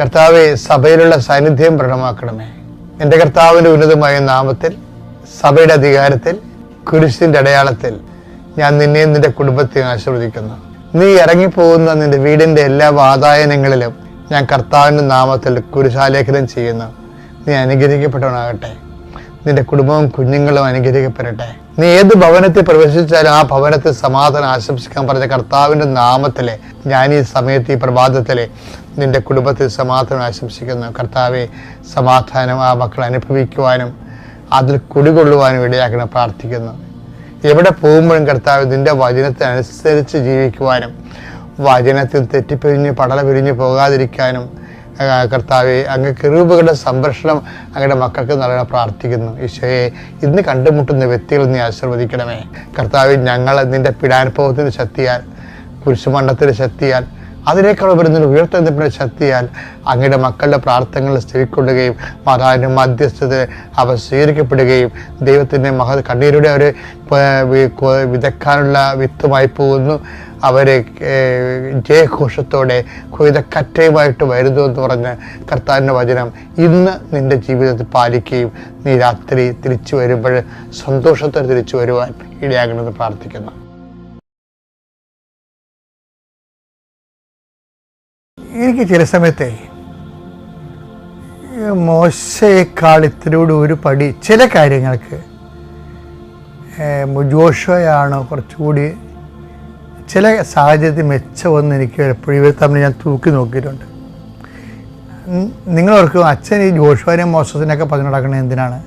കർത്താവെ സഭയിലുള്ള സാന്നിധ്യം പ്രകടമാക്കണമേ. എന്റെ കർത്താവിന്റെ ഉന്നതമായ നാമത്തിൽ സഭയുടെ അധികാരത്തിൽ കുരിശിന്റെ അടയാളത്തിൽ ഞാൻ നിന്നെയും നിന്റെ കുടുംബത്തെയും ആശീർവദിക്കുന്നു. നീ ഇറങ്ങിപ്പോകുന്ന നിന്റെ വീടിന്റെ എല്ലാ വാതായനങ്ങളിലും ഞാൻ കർത്താവിന്റെ നാമത്തിൽ കുരിശാലേഖനം ചെയ്യുന്നു. നീ അനുഗ്രഹിക്കപ്പെട്ടവനാകട്ടെ. നിന്റെ കുടുംബവും കുഞ്ഞുങ്ങളും അനുഗ്രഹിക്കപ്പെടട്ടെ. നീ ഏത് ഭവനത്തിൽ പ്രവേശിച്ചാലും ആ ഭവനത്തിൽ സമാധാനം ആശംസിക്കാൻ പറഞ്ഞ കർത്താവിന്റെ നാമത്തിലെ ഞാൻ ഈ സമയത്ത് ഈ പ്രഭാതത്തിലെ നിന്റെ കുടുംബത്തിൽ സമാധാനം ആശംസിക്കുന്നു കർത്താവെ സമാധാനം ആ മക്കൾ അനുഭവിക്കുവാനും അതിൽ കുടികൊള്ളുവാനും ഇടയാക്കണം പ്രാർത്ഥിക്കുന്നു. എവിടെ പോകുമ്പോഴും കർത്താവ് നിന്റെ വചനത്തിനനുസരിച്ച് ജീവിക്കുവാനും വചനത്തിൽ തെറ്റിപ്പിരിഞ്ഞ് പടല പിരിഞ്ഞ് പോകാതിരിക്കാനും കർത്താവെ അങ്ങ് കിറൂബുകളുടെ സംരക്ഷണം അങ്ങയുടെ മക്കൾക്ക് നൽകാൻ പ്രാർത്ഥിക്കുന്നു. ഈശോയെ ഇന്ന് കണ്ടുമുട്ടുന്ന വ്യക്തികൾ നീ ആശീർവദിക്കണമേ. കർത്താവ് ഞങ്ങൾ നിന്റെ പീഡാനുഭവത്തിന്റെ ശക്തിയാൽ കുരിശുമണ്ഡത്തിന്റെ ശക്തിയാൽ അതിനേക്കാൾ വരുന്നതിന് ഉയർത്തെഴുന്നേൽപ്പിന്റെ ശക്തിയാൽ അങ്ങയുടെ മക്കളുടെ പ്രാർത്ഥനകൾ സ്ഥിരിക്കൊള്ളുകയും മാതാവിന്റെ മധ്യസ്ഥത അവ സ്വീകരിക്കപ്പെടുകയും ദൈവത്തിന്റെ മഹ കണ്ണീരുടെ അവർ വിതക്കാനുള്ള വിത്തുമായി പോകുന്നു. അവരെ ജയഘോഷത്തോടെ കൊയ്തക്കറ്റയുമായിട്ട് വരുന്നു എന്ന് പറഞ്ഞ് കർത്താവിന്റെ വചനം ഇന്ന് നിന്റെ ജീവിതത്തിൽ പാലിക്കുകയും നീ രാത്രി തിരിച്ചു വരുമ്പോൾ സന്തോഷത്തോടെ തിരിച്ചു വരുവാൻ ഇടയാകണമെന്ന് പ്രാർത്ഥിക്കുന്നു. എനിക്ക് ചില സമയത്തെ മോശയേക്കാൾ ഇത്തിരിയോട് ഒരു പടി ചില കാര്യങ്ങൾക്ക് ജോഷയാണ് കുറച്ചുകൂടി ചില സാഹചര്യത്തിൽ മെച്ചമെന്ന് എനിക്ക് എപ്പോഴും ഇവർ തമ്മിൽ ഞാൻ തൂക്കി നോക്കിയിട്ടുണ്ട്. നിങ്ങളോർക്കും അച്ഛൻ ഈ ജോഷുവാനെയും മോശത്തിനൊക്കെ പറഞ്ഞു നടക്കുന്നത് എന്തിനാണ്?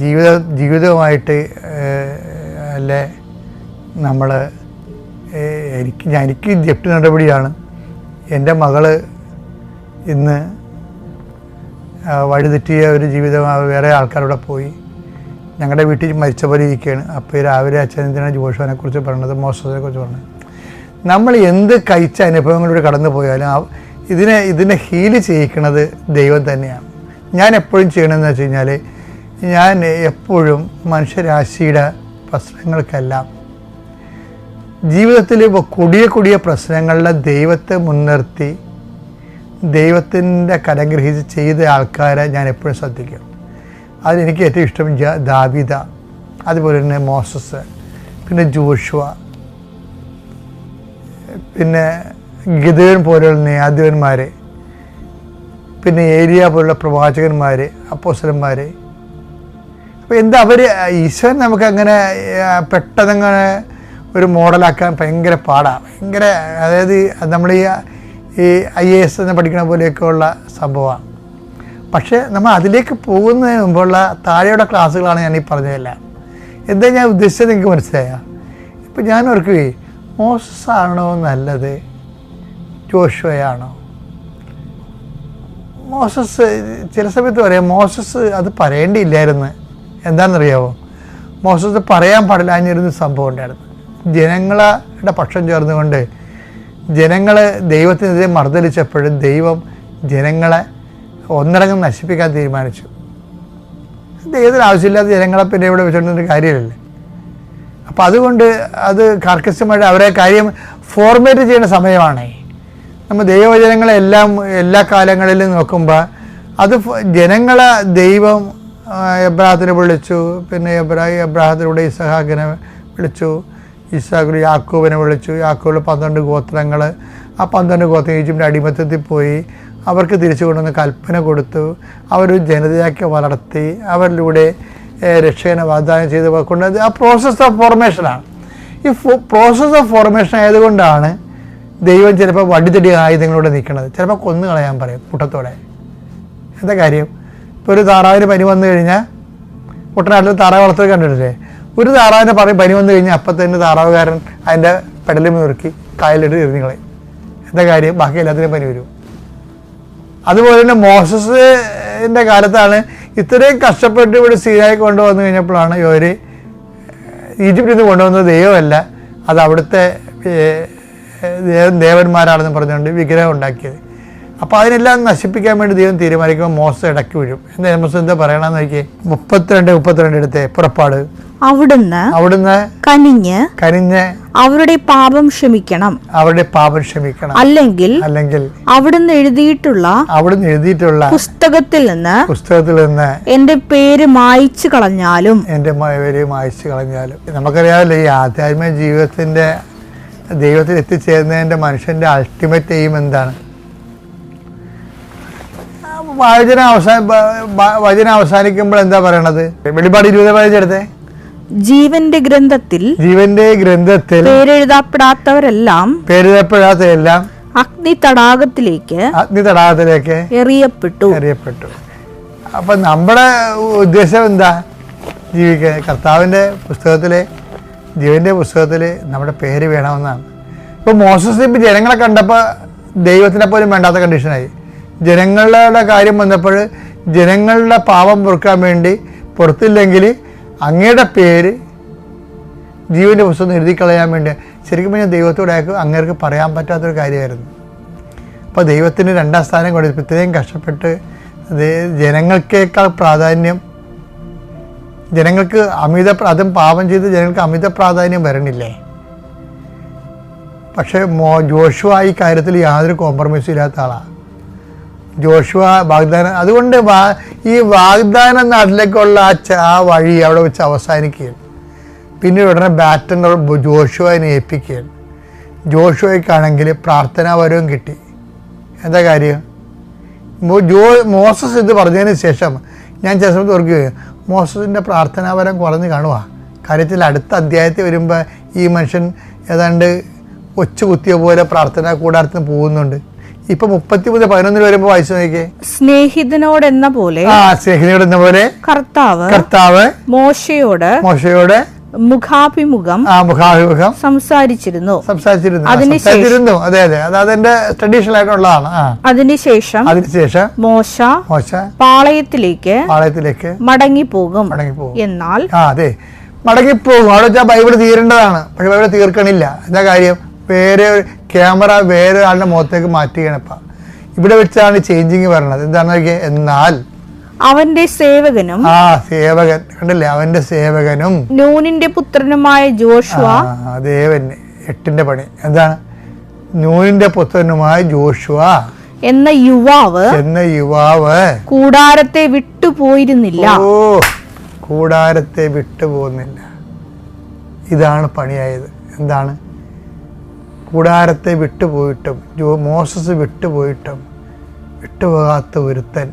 ജീവിത ജീവിതവുമായിട്ട് അല്ലേ നമ്മൾ എനിക്ക് എനിക്ക് ജപ്തി നടപടിയാണ്. എന്റെ മകൾ ഇന്ന് വഴിതെറ്റിയ ഒരു ജീവിതം വേറെ ആൾക്കാരോടെ പോയി. ഞങ്ങളുടെ വീട്ടിൽ മരിച്ച പോലെ ഇരിക്കുകയാണ് അപ്പോൾ രാവിലെ അച്ഛൻ എന്തിനാണ് ജോഷുവിനെ കുറിച്ച് പറഞ്ഞത് മോശത്തിനെ കുറിച്ച് പറഞ്ഞത്? നമ്മൾ എന്ത് കഴിച്ച അനുഭവങ്ങളിലൂടെ കടന്നു പോയാലും ഇതിനെ ഇതിനെ ഹീൽ ചെയ്യിക്കുന്നത് ദൈവം തന്നെയാണ്. ഞാൻ എപ്പോഴും ചെയ്യണമെന്ന് വെച്ച് കഴിഞ്ഞാൽ ഞാൻ എപ്പോഴും മനുഷ്യരാശിയുടെ പ്രശ്നങ്ങൾക്കെല്ലാം ജീവിതത്തിൽ കൊടിയ കൊടിയ പ്രശ്നങ്ങളിലെ ദൈവത്തെ മുൻനിർത്തി ദൈവത്തിന്റെ കരം ഗ്രഹിച്ച് ചെയ്ത ആൾക്കാരെ ഞാൻ എപ്പോഴും ശ്രദ്ധിക്കും അതിലെനിക്ക് ഏറ്റവും ഇഷ്ടം ദാവീദ അതുപോലെ തന്നെ മോസസ് പിന്നെ ജോഷുവ പിന്നെ ഗിതേൻ പോലെയുള്ള ന്യായാധിപന്മാർ പിന്നെ ഏരിയ പോലുള്ള പ്രവാചകന്മാർ അപ്പോസലന്മാർ അപ്പോൾ എന്താ അവർ ഈശ്വരൻ നമുക്ക് അങ്ങനെ പെട്ടെന്നങ്ങനെ ഒരു മോഡലാക്കാൻ ഭയങ്കര പാടാണ് ഭയങ്കര അതായത് നമ്മൾ ഈ ഈ ഐ എ എസ് എന്ന് പഠിക്കണ പോലെയൊക്കെ ഉള്ള സംഭവമാണ് പക്ഷേ നമ്മൾ അതിലേക്ക് പോകുന്നതിന് മുമ്പുള്ള താഴെയുള്ള ക്ലാസ്സുകളാണ് ഞാൻ ഈ പറഞ്ഞതെല്ലാം. എന്താ ഞാൻ ഉദ്ദേശിച്ചത് നിങ്ങൾക്ക് മനസ്സിലായോ? ഇപ്പം ഞാൻ ഓർക്കുകയെ മോസസ് ആണോ നല്ലത്? ജോഷയാണോ മോസസ് ചില സമയത്ത് പറയാം മോസസ് അത് പറയേണ്ടിയില്ലായിരുന്നു. എന്താണെന്നറിയാവോ? മോസസ് പറയാൻ പാടില്ലാഞ്ഞിരുന്ന സംഭവം ഉണ്ടായിരുന്നു. ജനങ്ങളുടെ പക്ഷം ചേർന്നുകൊണ്ട് ജനങ്ങൾ ദൈവത്തിനെതിരെ മർദ്ദലിച്ചപ്പോഴും ദൈവം ജനങ്ങളെ ഒന്നടങ്കം നശിപ്പിക്കാൻ തീരുമാനിച്ചു. ദൈവത്തിന് ആവശ്യമില്ലാത്ത ജനങ്ങളെ പിന്നെ ഇവിടെ വെച്ചുകൊണ്ടൊരു കാര്യമില്ലല്ലേ? അപ്പം അതുകൊണ്ട് അത് കർക്കശമായിട്ട് അവരെ കാര്യം ഫോർമേറ്റ് ചെയ്യുന്ന സമയമാണ്. നമ്മൾ ദൈവവചനങ്ങളെ എല്ലാം എല്ലാ കാലങ്ങളിലും നോക്കുമ്പോൾ അത് ജനങ്ങളെ ദൈവം എബ്രാഹത്തിനെ വിളിച്ചു പിന്നെ എബ്രാഹിം എബ്രാഹത്തിലൂടെ ഇസഹാഖിനെ വിളിച്ചു ഇസാഖിൽ യാക്കൂബിനെ വിളിച്ചു. യാക്കൂബിൽ പന്ത്രണ്ട് ഗോത്രങ്ങൾ. ആ പന്ത്രണ്ട് ഗോത്രം ഈജിപ്തിന്റെ അടിമത്തത്തിൽ പോയി. അവർക്ക് തിരിച്ചു കൊണ്ടുവന്ന് കൽപ്പന കൊടുത്തു. അവരൊരു ജനതയാക്കി വളർത്തി അവരിലൂടെ രക്ഷകനെ വാഗ്ദാനം ചെയ്ത് കൊണ്ട് ആ പ്രോസസ്സ് ഓഫ് ഫോർമേഷനാണ് ഈ പ്രോസസ്സ് ഓഫ് ഫോർമേഷൻ ആയതുകൊണ്ടാണ് ദൈവം ചിലപ്പോൾ വടിതടി ആയുധങ്ങളോടെ നിൽക്കുന്നത്. ചിലപ്പോൾ കൊന്നു കളയാൻ പറയും കൂട്ടത്തോടെ. എന്താ കാര്യം? ഇപ്പോൾ ഒരു താറാവിന് പനി വന്നു കഴിഞ്ഞാൽ കുട്ടനാട്ടിൽ താറാവ് വളർത്തൽ കണ്ടിട്ടില്ലേ? ഒരു താറാവിനെ പറയും പനി വന്നു കഴിഞ്ഞാൽ അപ്പം തന്നെ താറാവുകാരൻ അതിന്റെ പെടലും മുറുക്കി കായലിട്ട് എറിഞ്ഞു കളയും. എന്താ കാര്യം? ബാക്കി എല്ലാത്തിനും പനി വരും. അതുപോലെ തന്നെ മോസസിന്റെ കാലത്താണ് ഇത്രയും കഷ്ടപ്പെട്ട് ഇവിടെ സീനായി കൊണ്ടുവന്നു കഴിഞ്ഞപ്പോഴാണ് ഇവർ ഈജിപ്തിൽ നിന്ന് കൊണ്ടുവന്നത് ദൈവമല്ല അത് അവിടുത്തെ ദേവന്മാരാണെന്ന് പറഞ്ഞുകൊണ്ട് വിഗ്രഹം ഉണ്ടാക്കിയത്. അപ്പോൾ അതിനെല്ലാം നശിപ്പിക്കാൻ വേണ്ടി ദൈവം തീരുമാനിക്കുമ്പോൾ മോശം ഇടയ്ക്ക് വീഴും. എന്താ മോശം എന്താ പറയണമെന്ന് നോക്കി മുപ്പത്തിരണ്ട് മുപ്പത്തിരണ്ട് എടുത്തേ പുറപ്പാട്. അവിടുന്ന് അവിടുന്ന് കനിഞ്ഞ് കനിഞ്ഞ് അവരുടെ പാപം ക്ഷമിക്കണം. അവരുടെ പാപം ക്ഷമിക്കണം. അല്ലെങ്കിൽ അല്ലെങ്കിൽ അവിടുന്ന് എഴുതിയിട്ടുള്ള അവിടുന്ന് എഴുതിയിട്ടുള്ള പുസ്തകത്തിൽ നിന്ന് പുസ്തകത്തിൽ നിന്ന് എന്റെ പേര് മായിച്ചു കളഞ്ഞാലും എന്റെ പേര് മായിച്ചു കളഞ്ഞാലും. നമുക്കറിയാമല്ലോ ഈ ആധ്യാത്മിക ജീവിതത്തിന്റെ ദൈവത്തിൽ എത്തിച്ചേരുന്നതിന്റെ മനുഷ്യന്റെ അൾട്ടിമേറ്റ് എയിം എന്താണ്? വചനം അവസാന വ- വ- അവസാനിക്കുമ്പോൾ എന്താ പറയണത്? വെളിപാട് ഇരുപത് പതിനഞ്ചെടുത്തേ ജീവന്റെ ഗ്രന്ഥത്തിൽ ജീവന്റെ ഗ്രന്ഥത്തിൽ പേരെഴുതപ്പെടാത്തവരെല്ലാം പേരെഴുതപ്പെടാത്തവരെല്ലാം അഗ്നി തടാകത്തിലേക്ക് അഗ്നി തടാകത്തിലേക്ക് എറിയപ്പെട്ടു. എറിയപ്പെട്ടു. അപ്പൊ നമ്മുടെ ഉദ്ദേശം എന്താ? ജീവിക്കാൻ. കർത്താവിന്റെ പുസ്തകത്തിലെ ജീവന്റെ പുസ്തകത്തിൽ നമ്മുടെ പേര് വേണമെന്നാണ്. ഇപ്പൊ മോസസ് ഇപ്പം ജനങ്ങളെ കണ്ടപ്പോൾ ദൈവത്തിനെ പോലും വേണ്ടാത്ത കണ്ടീഷനായി ജനങ്ങളുടെ കാര്യം വന്നപ്പോൾ ജനങ്ങളുടെ പാപം പൊറുക്കാൻ വേണ്ടി പുറത്തില്ലെങ്കിൽ അങ്ങയുടെ പേര് ജീവന്റെ പുസ്തകം എഴുതി കളയാൻ വേണ്ടി. ശരിക്കും പറഞ്ഞാൽ ദൈവത്തോടെ അങ്ങേർക്ക് പറയാൻ പറ്റാത്തൊരു കാര്യമായിരുന്നു. അപ്പോൾ ദൈവത്തിന് രണ്ടാം സ്ഥാനം കൊണ്ട് ഇത്രയും കഷ്ടപ്പെട്ട് ജനങ്ങൾക്കേക്കാൾ പ്രാധാന്യം ജനങ്ങൾക്ക് അമിത അതും പാപം ചെയ്ത് ജനങ്ങൾക്ക് അമിത പ്രാധാന്യം വരണില്ലേ? പക്ഷേ മോ ജോഷുവ ഈ കാര്യത്തിൽ യാതൊരു കോംപ്രമൈസും ഇല്ലാത്ത ആളാണ് ജോഷുവ വാഗ്ദാനം. അതുകൊണ്ട് ഈ വാഗ്ദാന നാട്ടിലേക്കുള്ള ആ ആ വഴി അവിടെ വെച്ച് അവസാനിക്കുകയാണ്. പിന്നീട് ഉടനെ ബാറ്റൻ ജോഷുവിനെ ഏൽപ്പിക്കുകയാണ്. ജോഷുവയ്ക്കാണെങ്കിൽ പ്രാർത്ഥനാപരവും കിട്ടി. എന്താ കാര്യം? ജോ മോസസ് ഇത് പറഞ്ഞതിന് ശേഷം ഞാൻ ചില സമയത്ത് ഓർക്കുകയും മോസസിന്റെ പ്രാർത്ഥനാപരം കുറഞ്ഞ് കാണുക കാര്യത്തിൽ അടുത്ത അധ്യായത്തിൽ വരുമ്പോൾ ഈ മനുഷ്യൻ ഏതാണ്ട് ഒച്ചു കുത്തിയ പോലെ പ്രാർത്ഥന കൂടാരത്തിന് പോകുന്നുണ്ട്. ഇപ്പൊ മുപ്പത്തി മുതൽ പതിനൊന്നിൽ വരുമ്പോ വായിച്ചു നോക്കിയേ. സ്നേഹിതനോട് എന്ന പോലെ ആ സ്നേഹിതനോട് എന്ന പോലെ കർത്താവ് കർത്താവ് മോശയോട് മോശയോട് മുഖാഭിമുഖം ആ മുഖാഭിമുഖം സംസാരിച്ചിരുന്നു. സംസാരിച്ചിരുന്നു. അതിനുശേഷം- സംസാരിച്ചിരുന്നു. അതെ അതെ. അത് അതിന്റെ ട്രഡീഷണൽ ആയിട്ടുള്ളതാണ്. അതിനുശേഷം അതിനുശേഷം മോശ മോശ പാളയത്തിലേക്ക് പാളയത്തിലേക്ക് മടങ്ങിപ്പോകും. മടങ്ങിപ്പോകും. എന്നാൽ ആ അതെ. മടങ്ങിപ്പോകും. അവിടെ വെച്ചാൽ ബൈബിൾ തീരേണ്ടതാണ്. പക്ഷെ ബൈബിൾ തീർക്കണില്ല. എന്താ കാര്യം? വേറെ ക്യാമറ വേറെ ആളുടെ മുഖത്തേക്ക് മാറ്റുകയാണ് ഇപ്പം. ഇവിടെ വെച്ചാണ് ചേഞ്ചിങ് വരണത്. എന്താണെന്ന് നോക്കിയേ? എന്നാൽ അവന്റെ സേവകനും ആ സേവകൻ. കണ്ടില്ലേ? അവന്റെ സേവകനും നൂനിന്റെ പുത്രനുമായ ജോഷുവ ദേവന് എട്ടിന്റെ പണി. എന്താണ്? നൂനിന്റെ പുത്രനുമായ ജോഷുവ എന്ന യുവാവ് എന്ന യുവാവ് കൂടാരത്തെ വിട്ടുപോയിരുന്നില്ല ഓ കൂടാരത്തെ വിട്ടുപോകുന്നില്ല ഇതാണ് പണിയായത്. എന്താണ്? കൂടാരത്തെ വിട്ടുപോയിട്ടും ജോ മോസസ് വിട്ടുപോയിട്ടും വിട്ടുപോകാത്ത ഒരുത്തൻ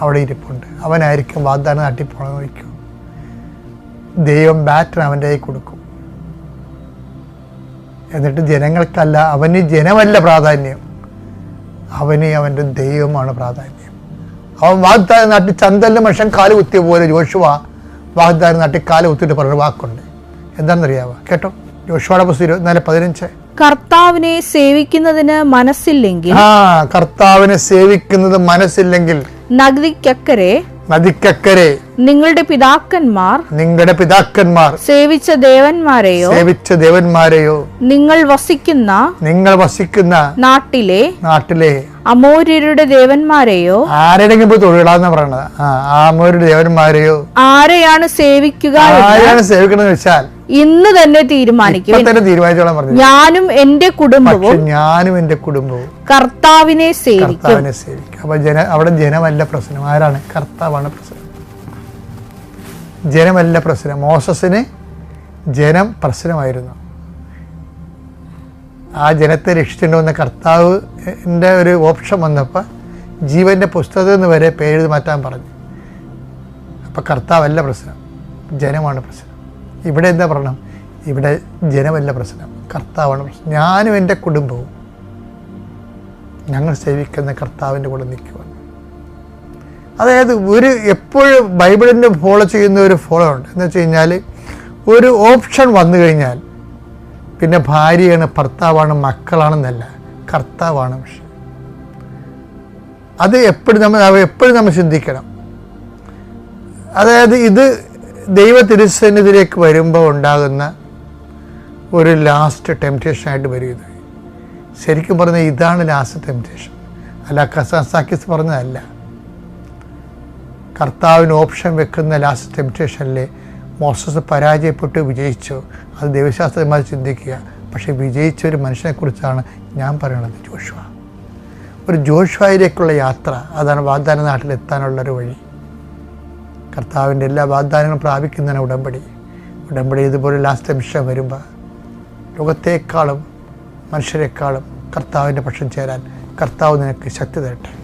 അവിടെ ഇരിപ്പുണ്ട്. അവനായിരിക്കും വാഗ്ദാനം തട്ടിപ്പോണെന്ന് വയ്ക്കും ദൈവം ബാറ്റർ അവന്റെ കൈ കൊടുക്കും. എന്നിട്ട് ജനങ്ങൾക്കല്ല അവന് ജനമല്ല പ്രാധാന്യം. അവന് അവന്റെ ദൈവമാണ് പ്രാധാന്യം. അവൻ വാഗ്ദാനം നാട്ടി ചന്തലിന് മനുഷ്യൻ കാൽ കുത്തിയ പോലെ ജോഷുവ വാഗ്ദാനം നാട്ടി കാൽ കുത്തിയിട്ട് പറഞ്ഞ വാക്കുണ്ട്. എന്താണെന്നറിയാവോ? കേട്ടോ? ജോഷുവയുടെ പുസ്തകം ഇരുപത്തിനാല് പതിനഞ്ച്. കർത്താവിനെ സേവിക്കുന്നതിന് മനസ്സില്ലെങ്കിൽ ആ കർത്താവിനെ സേവിക്കുന്നത് മനസ്സില്ലെങ്കിൽ നദിക്കക്കരെ നദിക്കക്കരെ നിങ്ങളുടെ പിതാക്കന്മാർ നിങ്ങളുടെ പിതാക്കന്മാർ സേവിച്ച ദേവന്മാരെയോ സേവിച്ച ദേവന്മാരെയോ നിങ്ങൾ വസിക്കുന്ന നിങ്ങൾ വസിക്കുന്ന നാട്ടിലെ നാട്ടിലെ അമോര്യരുടെ ദേവന്മാരെയോ ആരെങ്കിലും പോയി തൊഴിലാന്ന് പറയണത്? ആമോരുടെ ദേവന്മാരെയോ ആരെയാണ് സേവിക്കുക ആരെയാണ് സേവിക്കണമെന്ന് വെച്ചാൽ ഇന്ന് തന്നെ തീരുമാനിക്കും. തന്നെ തീരുമാനിച്ചോളാൻ പറഞ്ഞു. ഞാനും എന്റെ കുടുംബവും ഞാനും എന്റെ കുടുംബവും കർത്താവിനെ സേവിക്കും. കർത്താവിനെ സേവിക്കും. അപ്പൊ ജന അവിടെ ജനമല്ല പ്രശ്നം. ആരാണ്? കർത്താവാണ് പ്രശ്നം. ജനമല്ല പ്രശ്നം. മോസസിന് ജനം പ്രശ്നമായിരുന്നു. ആ ജനത്തെ രക്ഷിച്ചിട്ടുണ്ടെന്ന കർത്താവ് എന്റെ ഒരു ഓപ്ഷൻ വന്നപ്പോൾ ജീവന്റെ പുസ്തകത്തിൽ നിന്ന് വരെ പേരെഴുതി മാറ്റാൻ പറഞ്ഞു. അപ്പം കർത്താവല്ല പ്രശ്നം. ജനമാണ് പ്രശ്നം. ഇവിടെ എന്താ പറയണം ഇവിടെ ജനമല്ല പ്രശ്നം. കർത്താവാണ് പ്രശ്നം. ഞാനും എന്റെ കുടുംബവും ഞങ്ങൾ സേവിക്കുന്ന കർത്താവിന്റെ കൂടെ നിൽക്കുവാൻ. അതായത് ഒരു എപ്പോഴും ബൈബിളിന്റെ ഫോളോ ചെയ്യുന്ന ഒരു ഫോളോ ഉണ്ട്. എന്ന് വെച്ച് കഴിഞ്ഞാൽ ഒരു ഓപ്ഷൻ വന്നു കഴിഞ്ഞാൽ പിന്നെ ഭാര്യയാണ് ഭർത്താവാണ് മക്കളാണെന്നല്ല കർത്താവാണ് പക്ഷെ. അത് എപ്പോഴും നമ്മൾ എപ്പോഴും നമ്മൾ ചിന്തിക്കണം. അതായത് ഇത് ദൈവ തിരുസന്നിധിയിലേക്ക് വരുമ്പോൾ ഉണ്ടാകുന്ന ഒരു ലാസ്റ്റ് ടെംപ്റ്റേഷനായിട്ട് വരും ഇത്. ശരിക്കും പറഞ്ഞാൽ ഇതാണ് ലാസ്റ്റ് ടെംപ്റ്റേഷൻ അല്ല കസാസാക്കിസ് പറഞ്ഞതല്ല. കർത്താവിന് ഓപ്ഷൻ വെക്കുന്ന ലാസ്റ്റ് ടെംപ്റ്റേഷനിൽ മോസസ് പരാജയപ്പെട്ട് വിജയിച്ചു. അത് ദൈവശാസ്ത്രമായി ചിന്തിക്കുക. പക്ഷേ വിജയിച്ച ഒരു മനുഷ്യനെക്കുറിച്ചാണ് ഞാൻ പറയുന്നത് ജോഷുവ. ഒരു ജോഷുവയിലേക്കുള്ള യാത്ര അതാണ് വാഗ്ദാന നാട്ടിലെത്താനുള്ളൊരു വഴി. കർത്താവിന്റെ എല്ലാ വാഗ്ദാനങ്ങളും പ്രാപിക്കുന്നതിന് ഉടമ്പടി. ഉടമ്പടി ഇതുപോലെ ലാസ്റ്റ് നിമിഷം വരുമ്പോൾ ലോകത്തേക്കാളും മനുഷ്യരെക്കാളും കർത്താവിന്റെ പക്ഷം ചേരാൻ കർത്താവ് നിനക്ക് ശക്തി തരട്ടെ.